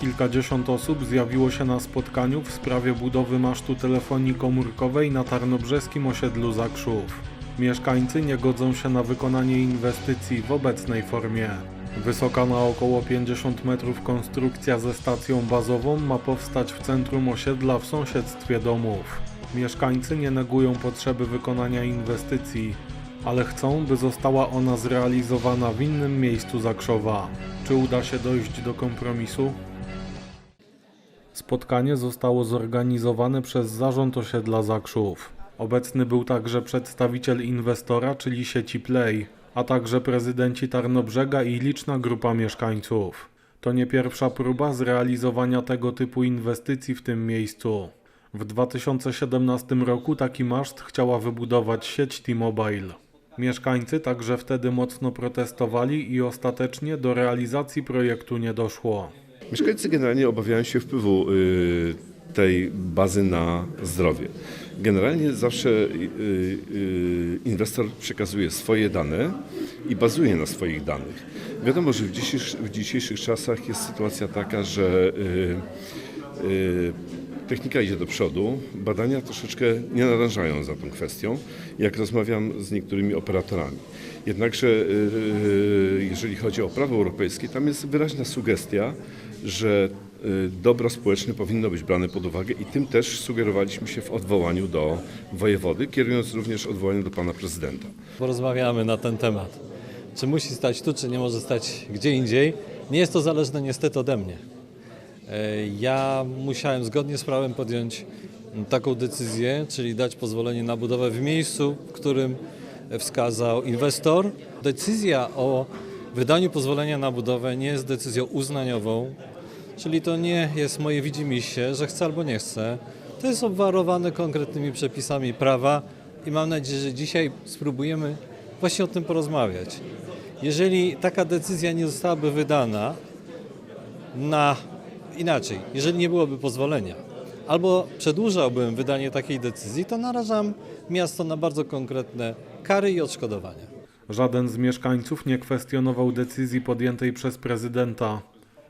Kilkadziesiąt osób zjawiło się na spotkaniu w sprawie budowy masztu telefonii komórkowej na tarnobrzeskim osiedlu Zakrzów. Mieszkańcy nie godzą się na wykonanie inwestycji w obecnej formie. Wysoka na około 50 metrów konstrukcja ze stacją bazową ma powstać w centrum osiedla w sąsiedztwie domów. Mieszkańcy nie negują potrzeby wykonania inwestycji, ale chcą, by została ona zrealizowana w innym miejscu Zakrzowa. Czy uda się dojść do kompromisu? Spotkanie zostało zorganizowane przez zarząd osiedla Zakrzów. Obecny był także przedstawiciel inwestora, czyli sieci Play, a także prezydenci Tarnobrzega i liczna grupa mieszkańców. To nie pierwsza próba zrealizowania tego typu inwestycji w tym miejscu. W 2017 roku taki maszt chciała wybudować sieć T-Mobile. Mieszkańcy także wtedy mocno protestowali i ostatecznie do realizacji projektu nie doszło. Mieszkańcy generalnie obawiają się wpływu y, tej bazy na zdrowie. Generalnie zawsze y, y, inwestor przekazuje swoje dane i bazuje na swoich danych. Wiadomo, że w dzisiejszych, w dzisiejszych czasach jest sytuacja taka, że technika idzie do przodu, badania troszeczkę nie nadążają za tą kwestią, jak rozmawiam z niektórymi operatorami. Jednakże y, y, jeżeli chodzi o prawo europejskie, tam jest wyraźna sugestia, że y, dobro społeczne powinno być brane pod uwagę i tym też sugerowaliśmy się w odwołaniu do wojewody, kierując również odwołanie do pana prezydenta. porozmawiamy na ten temat. Czy musi stać tu, czy nie może stać gdzie indziej. Nie jest to zależne niestety ode mnie. E, Ja musiałem zgodnie z prawem podjąć taką decyzję, czyli dać pozwolenie na budowę w miejscu, w którym wskazał inwestor. Decyzja o wydaniu pozwolenia na budowę nie jest decyzją uznaniową, czyli to nie jest moje widzimisię, że chcę albo nie chcę. To jest obwarowane konkretnymi przepisami prawa i mam nadzieję, że dzisiaj spróbujemy właśnie o tym porozmawiać. Jeżeli taka decyzja nie zostałaby wydana na inaczej, jeżeli nie byłoby pozwolenia, albo przedłużałbym wydanie takiej decyzji, to narażam miasto na bardzo konkretne kary i odszkodowania. Żaden z mieszkańców nie kwestionował decyzji podjętej przez prezydenta,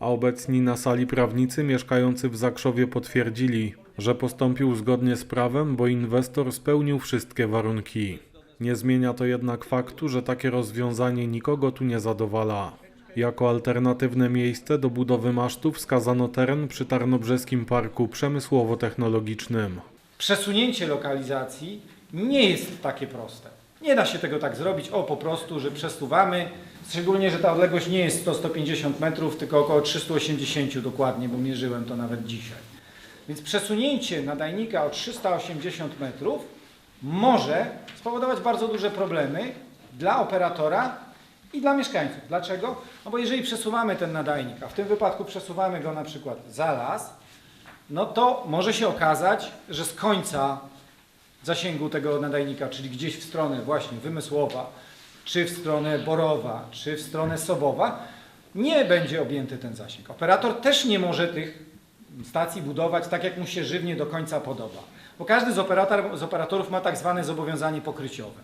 a obecni na sali prawnicy mieszkający w Zakrzowie potwierdzili, że postąpił zgodnie z prawem, bo inwestor spełnił wszystkie warunki. Nie zmienia to jednak faktu, że takie rozwiązanie nikogo tu nie zadowala. Jako alternatywne miejsce do budowy masztu wskazano teren przy Tarnobrzeskim Parku Przemysłowo-Technologicznym. przesunięcie lokalizacji nie jest takie proste. Nie da się tego tak zrobić, o po prostu, że przesuwamy, szczególnie, że ta odległość nie jest 100-150 metrów, tylko około 380 dokładnie, bo mierzyłem to nawet dzisiaj. Więc przesunięcie nadajnika o 380 metrów może spowodować bardzo duże problemy dla operatora i dla mieszkańców. Dlaczego? No bo jeżeli przesuwamy ten nadajnik, a w tym wypadku przesuwamy go na przykład za las, no to może się okazać, że z końca zasięgu tego nadajnika, czyli gdzieś w stronę właśnie Wymysłowa, czy w stronę Borowa, czy w stronę Sobowa, nie będzie objęty ten zasięg. Operator też nie może tych stacji budować tak, jak mu się żywnie do końca podoba. Bo każdy z, operator, z operatorów ma tak zwane zobowiązanie pokryciowe.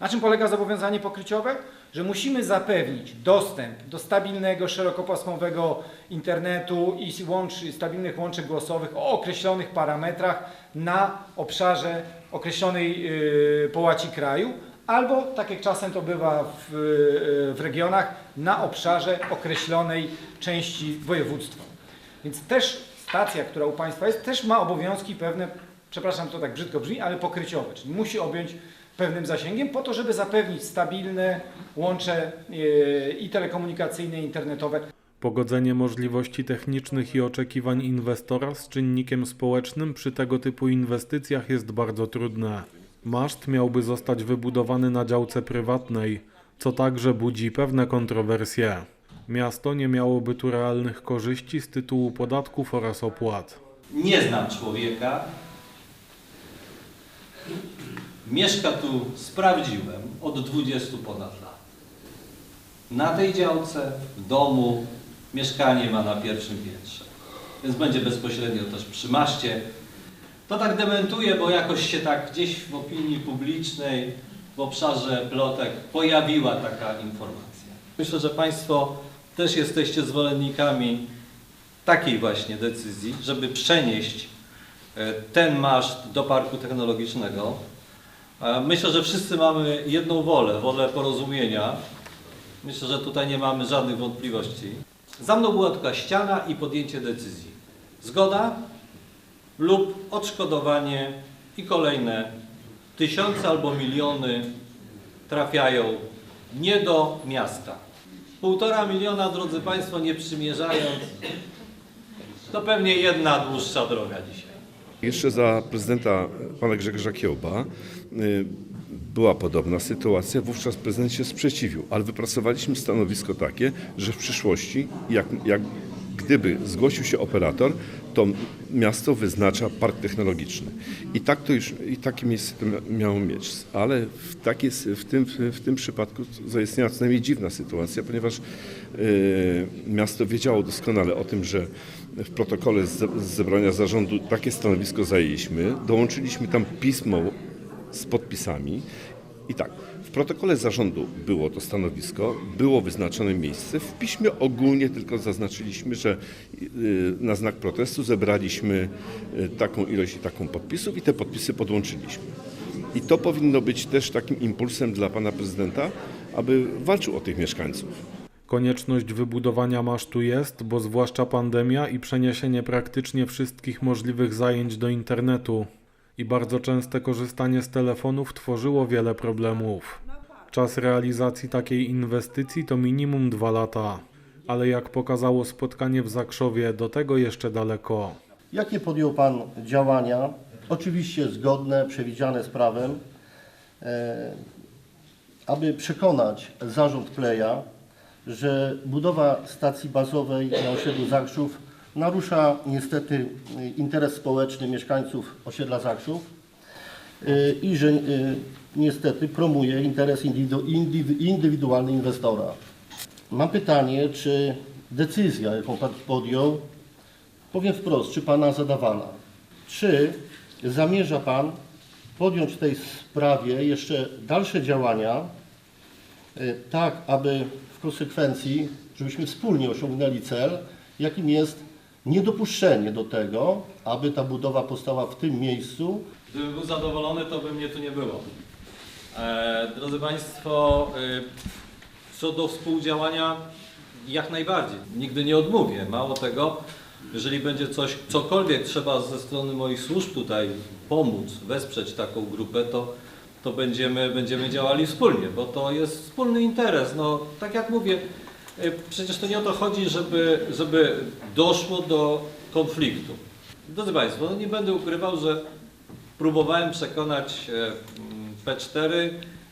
Na czym polega zobowiązanie pokryciowe? Że musimy zapewnić dostęp do stabilnego, szerokopasmowego internetu i łączy, stabilnych łączek głosowych o określonych parametrach na obszarze określonej yy, połaci kraju, albo, tak jak czasem to bywa w, yy, w regionach, na obszarze określonej części województwa. Więc też stacja, która u Państwa jest, też ma obowiązki pewne, przepraszam, to tak brzydko brzmi, ale pokryciowe, czyli musi objąć pewnym zasięgiem po to, żeby zapewnić stabilne łącze yy, i telekomunikacyjne, i internetowe. Pogodzenie możliwości technicznych i oczekiwań inwestora z czynnikiem społecznym przy tego typu inwestycjach jest bardzo trudne. Maszt miałby zostać wybudowany na działce prywatnej, co także budzi pewne kontrowersje. Miasto nie miałoby tu realnych korzyści z tytułu podatków oraz opłat. Nie znam człowieka. Mieszka tu, sprawdziłem, od 20 ponad lat. Na tej działce, w domu, mieszkanie ma na pierwszym piętrze. Więc będzie bezpośrednio też przy maszcie. To tak dementuje, bo jakoś się tak gdzieś w opinii publicznej, w obszarze plotek pojawiła taka informacja. Myślę, że Państwo też jesteście zwolennikami takiej właśnie decyzji, żeby przenieść e, ten maszt do parku technologicznego. Myślę, że wszyscy mamy jedną wolę, wolę porozumienia. Myślę, że tutaj nie mamy żadnych wątpliwości. Za mną była tylko ściana i podjęcie decyzji. Zgoda lub odszkodowanie i kolejne tysiące albo miliony trafiają nie do miasta. Półtora miliona, drodzy Państwo, nie przymierzając, to pewnie jedna dłuższa droga dzisiaj. Jeszcze za prezydenta pana Grzegorza Kiełba y, była podobna sytuacja. Wówczas prezydent się sprzeciwił, ale wypracowaliśmy stanowisko takie, że w przyszłości, jak, jak gdyby zgłosił się operator, to miasto wyznacza park technologiczny. I tak to już, i takie miejsce to mia- miało mieć. Ale w, takie, w, tym, w tym przypadku zaistniała co najmniej dziwna sytuacja, ponieważ y, miasto wiedziało doskonale o tym, że w protokole z zebrania zarządu takie stanowisko zajęliśmy. Dołączyliśmy tam pismo z podpisami i tak, w protokole zarządu było to stanowisko, było wyznaczone miejsce. W piśmie ogólnie tylko zaznaczyliśmy, że y, na znak protestu zebraliśmy y, taką ilość i taką podpisów i te podpisy podłączyliśmy. I to powinno być też takim impulsem dla pana prezydenta, aby walczył o tych mieszkańców. Konieczność wybudowania masztu jest, bo zwłaszcza pandemia i przeniesienie praktycznie wszystkich możliwych zajęć do internetu i bardzo częste korzystanie z telefonów tworzyło wiele problemów. Czas realizacji takiej inwestycji to minimum dwa lata, ale jak pokazało spotkanie w Zakrzowie, do tego jeszcze daleko. Jakie podjął Pan działania, oczywiście zgodne, przewidziane z prawem, e, aby przekonać zarząd Pleja, że budowa stacji bazowej na osiedlu Zakrzów narusza niestety e, interes społeczny mieszkańców osiedla Zakrzów e, i że e, niestety promuje interes indywidu- indywi- indywidualny inwestora. Mam pytanie, czy decyzja, jaką Pan podjął, Powiem wprost, czy Pana zadawana. Czy zamierza Pan podjąć w tej sprawie jeszcze dalsze działania, tak aby w konsekwencji, żebyśmy wspólnie osiągnęli cel, jakim jest niedopuszczenie do tego, aby ta budowa powstała w tym miejscu, Gdybym był zadowolony, to by mnie tu nie było. E, drodzy Państwo, e, co do współdziałania, jak najbardziej. Nigdy nie odmówię. Mało tego, jeżeli będzie coś, cokolwiek trzeba ze strony moich służb tutaj pomóc, wesprzeć taką grupę, to, to będziemy, będziemy działali wspólnie, bo to jest wspólny interes. No, tak jak mówię, przecież to nie o to chodzi, żeby, żeby doszło do konfliktu. Drodzy Państwo, no nie będę ukrywał, że próbowałem przekonać e, mm, P4,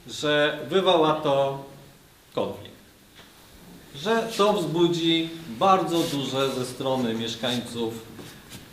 że wywoła to konflikt. Że to wzbudzi bardzo duże ze strony mieszkańców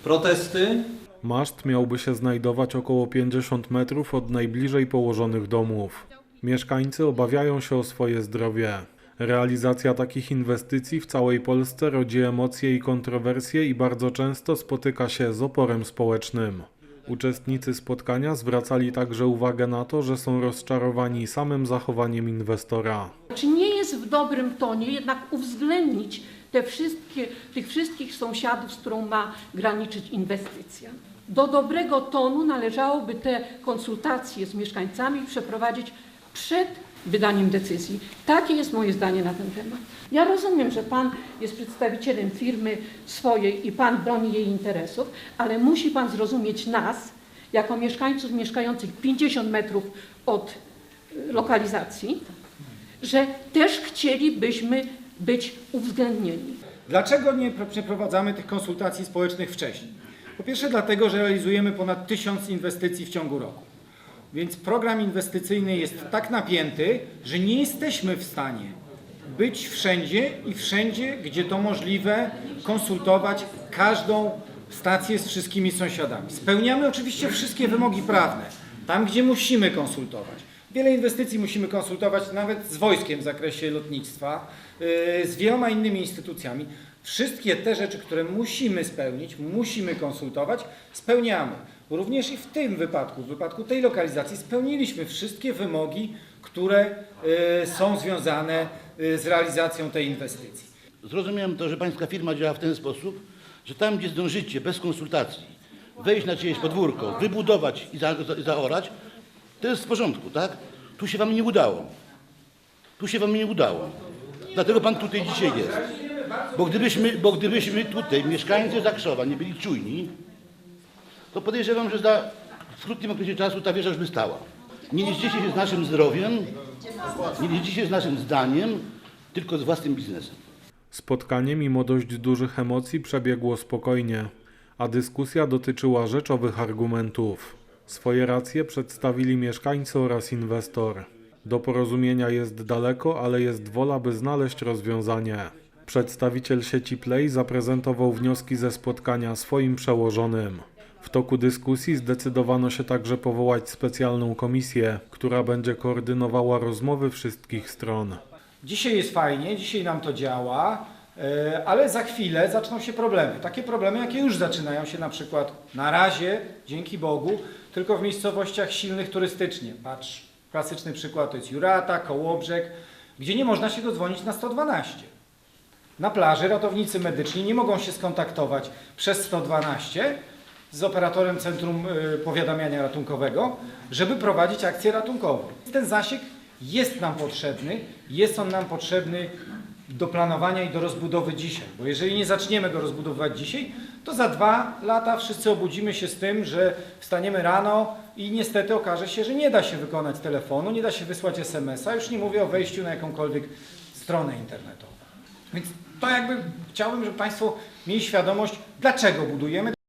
protesty. Maszt miałby się znajdować około 50 metrów od najbliżej położonych domów. Mieszkańcy obawiają się o swoje zdrowie. Realizacja takich inwestycji w całej Polsce rodzi emocje i kontrowersje i bardzo często spotyka się z oporem społecznym. Uczestnicy spotkania zwracali także uwagę na to, że są rozczarowani samym zachowaniem inwestora. Czy nie jest w dobrym tonie jednak uwzględnić te wszystkie, tych wszystkich sąsiadów, z którą ma graniczyć inwestycja? Do dobrego tonu należałoby te konsultacje z mieszkańcami przeprowadzić przed wydaniem decyzji. Takie jest moje zdanie na ten temat. Ja rozumiem, że Pan jest przedstawicielem firmy swojej i Pan broni jej interesów, ale musi Pan zrozumieć nas, jako mieszkańców mieszkających 50 metrów od y, lokalizacji, że też chcielibyśmy być uwzględnieni. Dlaczego nie pr- przeprowadzamy tych konsultacji społecznych wcześniej? Po pierwsze dlatego, że realizujemy ponad tysiąc inwestycji w ciągu roku. Więc program inwestycyjny jest tak napięty, że nie jesteśmy w stanie być wszędzie i wszędzie, gdzie to możliwe, konsultować każdą stację z wszystkimi sąsiadami. Spełniamy oczywiście wszystkie wymogi prawne, tam gdzie musimy konsultować. Wiele inwestycji musimy konsultować nawet z wojskiem w zakresie lotnictwa, yy, z wieloma innymi instytucjami. Wszystkie te rzeczy, które musimy spełnić, musimy konsultować, spełniamy. Również i w tym wypadku, w wypadku tej lokalizacji spełniliśmy wszystkie wymogi, które yy, są związane yy, z realizacją tej inwestycji. Zrozumiałem to, że pańska firma działa w ten sposób, że tam, gdzie zdążycie bez konsultacji wejść na czyjeś podwórko, wybudować i za, zaorać, to jest w porządku, tak? Tu się wam nie udało. Tu się wam nie udało. Dlatego pan tutaj dzisiaj jest. Bo gdybyśmy, bo gdybyśmy tutaj, mieszkańcy Zakrzowa, nie byli czujni, to podejrzewam, że za w krótkim okresie czasu ta wieża już by stała. Nie liczycie się z naszym zdrowiem, nie liczycie się z naszym zdaniem, tylko z własnym biznesem. Spotkanie mimo dość dużych emocji przebiegło spokojnie, a dyskusja dotyczyła rzeczowych argumentów. Swoje racje przedstawili mieszkańcy oraz inwestor. Do porozumienia jest daleko, ale jest wola, by znaleźć rozwiązanie. Przedstawiciel sieci Play zaprezentował wnioski ze spotkania swoim przełożonym. W toku dyskusji zdecydowano się także powołać specjalną komisję, która będzie koordynowała rozmowy wszystkich stron. Dzisiaj jest fajnie, dzisiaj nam to działa, e, ale za chwilę zaczną się problemy. Takie problemy, jakie już zaczynają się na przykład na razie, dzięki Bogu, tylko w miejscowościach silnych turystycznie. Patrz, klasyczny przykład to jest Jurata, Kołobrzeg, gdzie nie można się dodzwonić na 112. Na plaży ratownicy medyczni nie mogą się skontaktować przez 112 z operatorem Centrum y, Powiadamiania Ratunkowego, żeby prowadzić akcję ratunkową. Ten zasięg jest nam potrzebny, jest on nam potrzebny do planowania i do rozbudowy dzisiaj, bo jeżeli nie zaczniemy go rozbudowywać dzisiaj, to za dwa lata wszyscy obudzimy się z tym, że wstaniemy rano i niestety okaże się, że nie da się wykonać telefonu, nie da się wysłać SMS-a, już nie mówię o wejściu na jakąkolwiek stronę internetową. Więc to jakby chciałbym, żeby Państwo mieli świadomość, dlaczego budujemy.